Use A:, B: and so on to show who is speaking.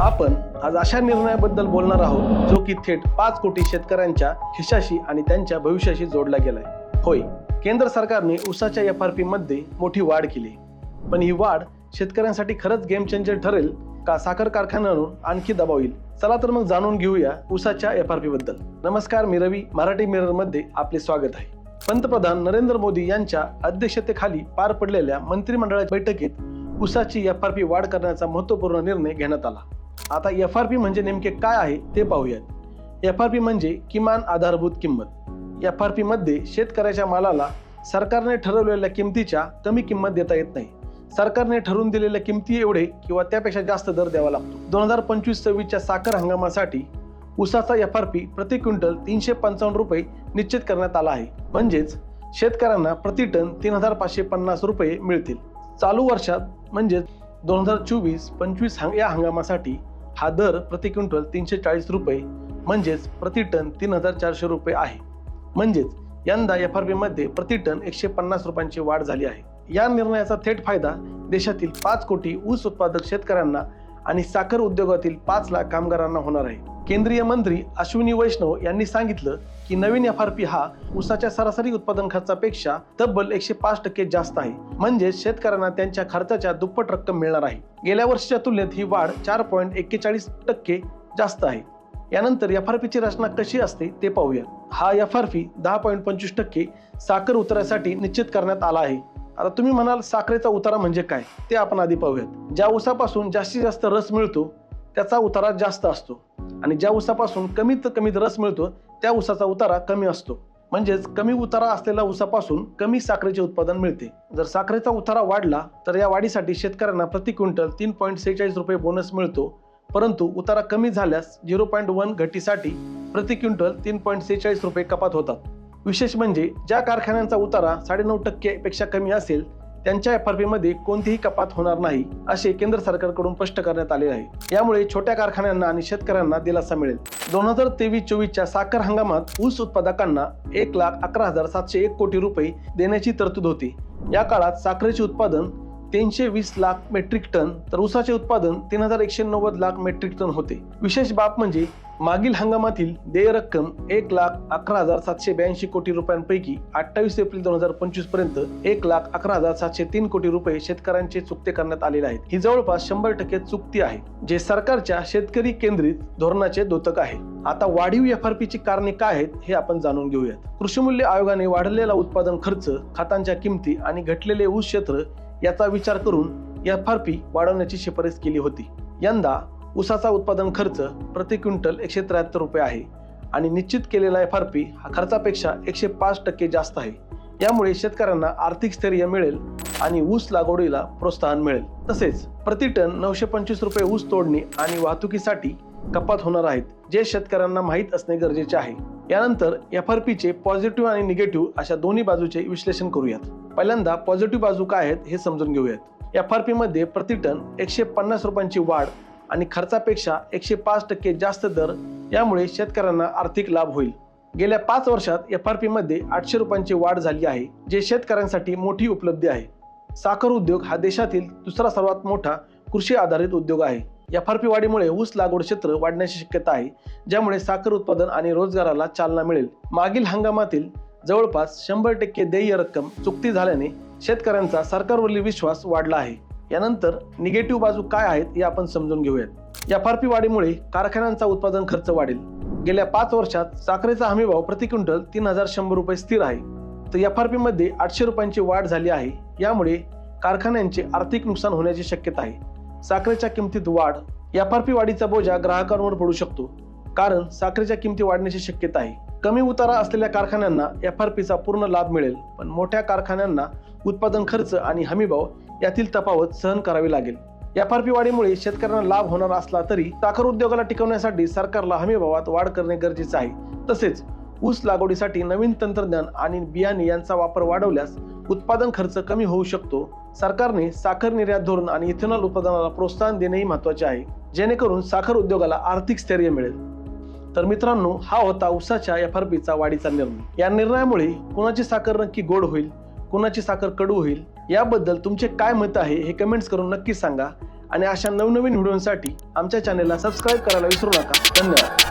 A: आपण आज अशा निर्णयाबद्दल बोलणार आहोत जो की थेट पाच कोटी शेतकऱ्यांच्या खिशाशी आणि त्यांच्या भविष्याशी जोडला गेलाय. होय केंद्र सरकारने ऊसाच्या एफ आर पी मध्ये मोठी वाढ केली. पण ही वाढ शेतकऱ्यांसाठी खरंच गेम चेंजर ठरेल का साखर कारखान्यांवर आणखी दबाव येईल? चला तर मग जाणून घेऊया उसाच्या एफ आर पी बद्दल. नमस्कार मी रवी मराठी मिररमध्ये आपले स्वागत आहे. पंतप्रधान नरेंद्र मोदी यांच्या अध्यक्षतेखाली पार पडलेल्या मंत्रिमंडळाच्या बैठकीत उसाची एफ आर पी वाढ करण्याचा महत्त्वपूर्ण निर्णय घेण्यात आला. आता एफ आर पी म्हणजे नेमके काय आहे ते पाहूयात. एफ आर पी म्हणजे किमान आधारभूत किंमत. एफ आर पी मध्ये शेतकऱ्याच्या मालाला सरकारने ठरवलेल्या किमतीच्या कमी किंमत देता येत नाही. सरकारने ठरवून दिलेल्या किमती एवढे किंवा त्यापेक्षा जास्त दर द्यावा लागतो. दोन हजार पंचवीस सव्वीसच्या साखर हंगामासाठी उसाचा एफ आर पी प्रति क्विंटल तीनशे पंचावन्न रुपये निश्चित करण्यात आला आहे. म्हणजेच शेतकऱ्यांना प्रति टन तीन हजार पाचशे पन्नास रुपये मिळतील. चालू वर्षात म्हणजेच दोन हजार चोवीस पंचवीस हंग या हंगामासाठी हा दर प्रति क्विंटल तीनशे चाळीस रुपये म्हणजेच प्रति टन तीन हजार चारशे रुपये आहे. म्हणजेच यंदा एफ आरमध्ये प्रति टन एकशे पन्नास रुपयांची वाढ झाली आहे. या निर्णयाचा थेट फायदा देशातील पाच कोटी ऊस उत्पादक शेतकऱ्यांना आणि साखर उद्योगातील पाच लाख कामगारांना होणार आहे. केंद्रीय मंत्री अश्विनी वैष्णव यांनी सांगितलं की नवीन एफ आर पी हा ऊसाच्या सरासरी उत्पादन खर्चापेक्षा तब्बल एकशे पाच टक्के जास्त आहे. म्हणजे शेतकऱ्यांना त्यांच्या खर्चाच्या दुप्पट रक्कम मिळणार आहे. गेल्या वर्षीच्या तुलनेत ही वाढ चार पॉईंट एक्केचाळीस टक्के जास्त आहे. यानंतर एफ आर पीची रचना कशी असते ते पाहूया. हा एफ आर पी दहा पॉईंट पंचवीस टक्के साखर उतरासाठी निश्चित करण्यात आला आहे. आता तुम्ही म्हणाल साखरेचा उतारा म्हणजे काय? ते आपण आधी पाहूयात. ज्या ऊसापासून जास्तीत जास्त रस मिळतो त्याचा उतारा जास्त असतो. आणि ज्या ऊसापासून कमीत कमीत रस मिळतो त्या ऊसाचा उतारा कमी असतो. म्हणजेच कमी उतारा असलेल्या ऊसापासून कमी साखरेचे उत्पादन मिळते. जर साखरेचा उतारा वाढला तर या वाढीसाठी शेतकऱ्यांना प्रति क्विंटल तीन पॉईंट सेहेचाळीस रुपये बोनस मिळतो. परंतु उतारा कमी झाल्यास झिरो पॉईंट वन घटीसाठी प्रति क्विंटल तीन पॉईंट सेहेचाळीस रुपये कपात होतात. विशेष म्हणजे ज्या कारखान्यांचा उतारा साडेनऊ टक्केपेक्षा कमी असेल त्यांच्या एफ आर पीमध्ये कोणतीही कपात होणार नाही असे केंद्र सरकारकडून स्पष्ट करण्यात आले आहे. यामुळे छोट्या कारखान्यांना आणि शेतकऱ्यांना दिलासा मिळेल. दोन हजार तेवीस चोवीसच्या साखर हंगामात ऊस उत्पादकांना एक लाख अकरा हजार सातशे एक कोटी रुपये देण्याची तरतूद होती. या काळात साखरेचे उत्पादन तीनशे वीस लाख मेट्रिक टन तर ऊसाचे उत्पादन तीन हजार एकशे नव्वद लाख मेट्रिक टन होते. विशेष बाब म्हणजे मागील हंगामातील देय रक्कम एक लाख अकरा हजार सातशे ब्याऐंशी कोटी रुपयांपैकी अठ्ठावीस एप्रिल दोन हजार पंचवीसपर्यंत एक लाख अकरा हजार सातशे तीन कोटी रुपये शेतकऱ्यांचे चुकते करण्यात आलेले आहेत. ही जवळपास शंभर टक्के चुकती आहे जे सरकारच्या शेतकरी केंद्रित धोरणाचे द्योतक आहे. आता वाढीव एफ आर पीची कारणे काय आहेत हे आपण जाणून घेऊयात. कृषी मूल्य आयोगाने वाढलेला उत्पादन खर्च खतांच्या किमती आणि घटलेले ऊस क्षेत्र याचा विचार करून एफ आर पी वाढवण्याची शिफारस केली होती. यंदा ऊसाचा उत्पादन खर्च प्रति क्विंटल एकशे त्र्याहत्तर रुपये आहे आणि निश्चित केलेला एफ आर पी हा खर्चापेक्षा एकशे पाच टक्के जास्त आहे. यामुळे शेतकऱ्यांना आर्थिक स्थैर्य मिळेल आणि ऊस लागवडीला प्रोत्साहन मिळेल. तसेच प्रति टन नऊशे पंचवीस रुपये ऊस तोडणी आणि वाहतुकीसाठी कपात होणार आहेत जे शेतकऱ्यांना माहीत असणे गरजेचे आहे. यानंतर एफ आर पीचे पॉझिटिव्ह आणि निगेटिव्ह अशा दोन्ही बाजूचे विश्लेषण करूयात. पहिल्यांदा पॉझिटिव्ह बाजू काय आहेत हे समजून घेऊयात. एफ आर पीमध्ये प्रति टन एकशे पन्नास रुपयांची वाढ आणि खर्चापेक्षा एकशे पाच टक्के जास्त दर यामुळे शेतकऱ्यांना आर्थिक लाभ होईल. गेल्या पाच वर्षात एफ आर पीमध्ये आठशे रुपयांची वाढ झाली आहे जे शेतकऱ्यांसाठी मोठी उपलब्धी आहे. साखर उद्योग हा देशातील दुसरा सर्वात मोठा कृषी आधारित उद्योग आहे. एफ आर पी वाढीमुळे ऊस लागवड क्षेत्र वाढण्याची शक्यता आहे ज्यामुळे साखर उत्पादन आणि रोजगाराला चालना मिळेल. मागील हंगामातील जवळपास शंभर टक्के देय रक्कम चुकती झाल्याने शेतकऱ्यांचा सरकारवरील विश्वास वाढला आहे. यानंतर निगेटिव्ह बाजू काय आहेत हे आपण समजून घेऊयात. एफ आर पी वाढीमुळे कारखान्यांचा उत्पादन खर्च वाढेल. गेल्या पाच वर्षात साखरेचा हमीभाव प्रति क्विंटल तीन हजार शंभर रुपये स्थिर आहे. तर एफ आर पीमध्ये आठशे रुपयांची वाढ झाली आहे. यामुळे कारखान्यांचे आर्थिक नुकसान होण्याची शक्यता आहे. साखरेच्या किमतीत वाढ एफ आर पी वाढीचा बोजा ग्राहकांवर पडू शकतो. कारण साखरेच्या किमती वाढण्याची शक्यता आहे. कमी उतारा असलेल्या कारखान्यांना एफ आर पीचा पूर्ण लाभ मिळेल पण मोठ्या कारखान्यांना उत्पादन खर्च आणि हमीभाव यातील तफावत सहन करावी लागेल. एफ आर पी वाढीमुळे शेतकऱ्यांना लाभ होणार असला तरी साखर उद्योगाला टिकवण्यासाठी सरकारला हमीभावात वाढ करणे गरजेचे आहे. तसेच ऊस लागवडीसाठी नवीन तंत्रज्ञान आणि बियाणे यांचा वापर वाढवल्यास उत्पादन खर्च कमी होऊ शकतो. सरकारने साखर निर्यात धोरण आणि इथेनॉल उत्पादनाला प्रोत्साहन देणेही महत्त्वाचे आहे जेणेकरून साखर उद्योगाला आर्थिक स्थैर्य मिळेल. तर मित्रांनो हा होता उसाच्या एफ आर पीचा वाढीचा निर्णय. या निर्णयामुळे कुणाची साखर नक्की गोड होईल कुणाची साखर कडू होईल याबद्दल तुमचे काय मत आहे हे कमेंट्स करून नक्की सांगा. आणि अशा नवनवीन व्हिडिओसाठी आमच्या चॅनेलला सबस्क्राईब करायला विसरू नका. धन्यवाद.